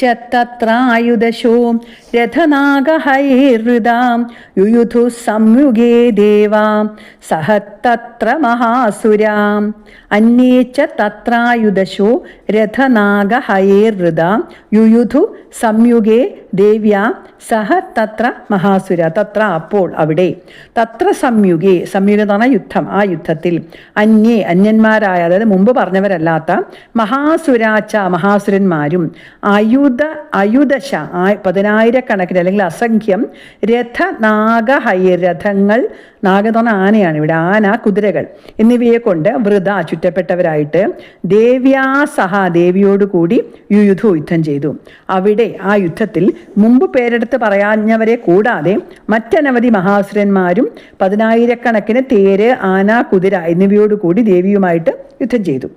ച തത്രായുധശോ രഥനാഗഹൈർഹൃതാം യുയുധു സംയുഗേ ദേവാം സഹ മഹാസുരാം. അന്യേ ച തത്രായുധശോ രഥനാഗഹൈർഹൃതാം യുയുധു സംയുഗേ ദേവ്യാ സഹ തത്ര മഹാസുര. തത്ര അപ്പോൾ അവിടെ. തത്ര സംയുഗേ സംയുഗ എന്ന് പറഞ്ഞാൽ യുദ്ധം ആ യുദ്ധത്തിൽ. അന്യേ അന്യന്മാരായ അതായത് മുമ്പ് പറഞ്ഞവരല്ലാത്ത മഹാസുരാച്ച മഹാസുരന്മാരും അയുധ അയുധശ പതിനായിരക്കണക്കിന് അല്ലെങ്കിൽ അസംഖ്യം രഥ നാഗഹൈ രഥങ്ങൾ നാഗ എന്ന് പറഞ്ഞാൽ ആനയാണ് ഇവിടെ. ആന കുതിരകൾ എന്നിവയെ കൊണ്ട് വൃത ചുറ്റപ്പെട്ടവരായിട്ട് ദേവ്യാ സഹ ദേവിയോട് കൂടി യുയുധു യുദ്ധം ചെയ്തു. അവിടെ ആ യുദ്ധത്തിൽ മുമ്പ് പേരെടുത്ത് പറയാഞ്ഞവരെ കൂടാതെ മറ്റനവധി മഹാസുരന്മാരും പതിനായിരക്കണക്കിന് തേര് ആന കുതിര എന്നിവയോടുകൂടി ദേവിയുമായിട്ട് യുദ്ധം ചെയ്തു.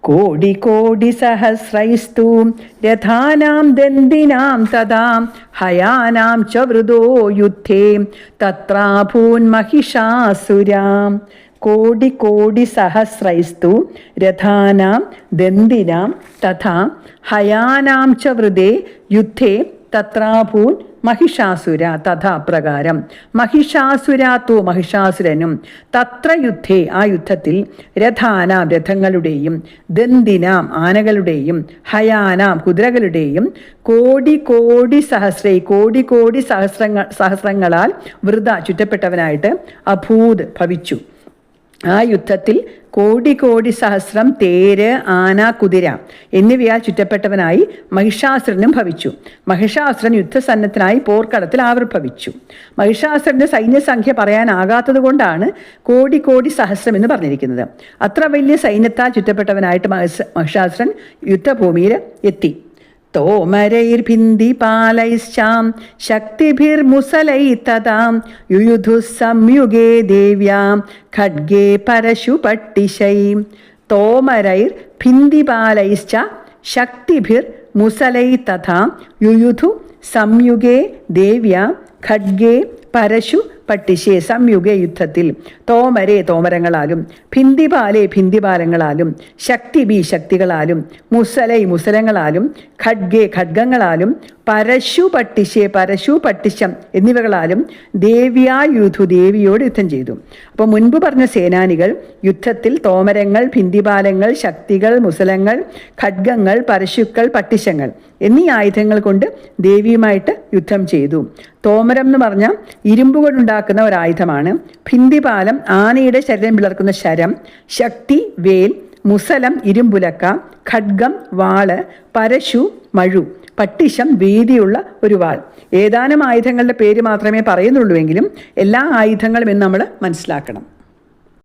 കോടി കോടി സഹസ്രൈസ്തു രഥാനാം ദന്തിനാം തഥാ ഹയാനാം ച വൃതോ യുദ്ധേ തത്രാഭൂൻ മഹിഷാസുരാം. കോടി കോടി സഹസ്രൈസ്തു രഥാനാം ദന്തിനാം തത്രാഭൂൻ മഹിഷാസുര തഥാ പ്രകാരം. മഹിഷാസുരാത്തോ മഹിഷാസുരനും. തത്ര യുദ്ധേ ആ യുദ്ധത്തിൽ രഥാനാം രഥങ്ങളുടെയും ദന്തിനാം ആനകളുടെയും ഹയാനാം കുതിരകളുടെയും കോടി കോടി സഹസ്രൈ കോടി കോടി സഹസ്രങ്ങൾ സഹസ്രങ്ങളാൽ വൃത ചുറ്റപ്പെട്ടവനായിട്ട് അഭൂത് ഭവിച്ചു. ആ യുദ്ധത്തിൽ കോടി കോടി സഹസ്രം തേര് ആന കുതിര എന്നിവയാൽ ചുറ്റപ്പെട്ടവനായി മഹിഷാസുരനും ഭവിച്ചു. മഹിഷാസുരൻ യുദ്ധസന്നദ്ധനായി പോർക്കളത്തിൽ ആവിർഭവിച്ചു. മഹിഷാസുരന്റെ സൈന്യസംഖ്യ പറയാനാകാത്തത് കൊണ്ടാണ് കോടി കോടി സഹസ്രം എന്ന് പറഞ്ഞിരിക്കുന്നത്. അത്ര വലിയ സൈന്യത്താൽ ചുറ്റപ്പെട്ടവനായിട്ട് മഹിഷ- മഹിഷാസുരൻ യുദ്ധഭൂമിയിൽ എത്തി. തോമരൈർഭിന്ദിപാലൈശ്ചാം ശക്തിഭിർമുസലൈത്തതാം യുയുധു സംയുഗേ ദേവ്യാം ഖഡ്ഗേ പരശുപട്ടിശൈ. തോമരൈർ ഭിന്ദിപാലൈശ്ച ശക്തിഭിർ മുസലൈ തഥാ യുയുധു സംയുഗേ ദേവ്യാം ഖഡ്ഗേ പരശു പട്ടിശേ സംയുഗ യുദ്ധത്തിൽ. തോമരെ തോമരങ്ങളാലും ഭിന്തിപാലെ ഭിന്തിപാലങ്ങളാലും ശക്തി ബി ശക്തികളാലും മുസലൈ മുസലങ്ങളാലും ഖഡ്ഗെ ഖഡ്ഗങ്ങളാലും പരശു പട്ടിശേ പരശു പട്ടിശം എന്നിവകളാലും ദേവ്യായുധു ദേവിയോട് യുദ്ധം ചെയ്തു. അപ്പോൾ മുൻപ് പറഞ്ഞ സേനാനികൾ യുദ്ധത്തിൽ തോമരങ്ങൾ ഭിന്തിപാലങ്ങൾ ശക്തികൾ മുസലങ്ങൾ ഖഡ്ഗങ്ങൾ പരശുക്കൾ പട്ടിശങ്ങൾ എന്നീ ആയുധങ്ങൾ കൊണ്ട് ദേവിയുമായിട്ട് യുദ്ധം ചെയ്തു. തോമരം എന്ന് പറഞ്ഞാൽ ഇരുമ്പ് കൊണ്ടുണ്ടാക്കുന്ന ഒരു ആയുധമാണ് ഭിന്തിപാലം ആനയുടെ ശരീരം പിളർക്കുന്ന ശരം ശക്തി വേൽ മുസലം ഇരുമ്പുലക്ക ഖഡ്ഗം വാൾ പരശു മഴു പട്ടിശം വീതിയുള്ള ഒരു വാൾ. ഏതാനും ആയുധങ്ങളുടെ പേര് മാത്രമേ പറയുന്നുള്ളൂ എങ്കിലും എല്ലാ ആയുധങ്ങളും എന്ന് നമ്മൾ മനസ്സിലാക്കണം.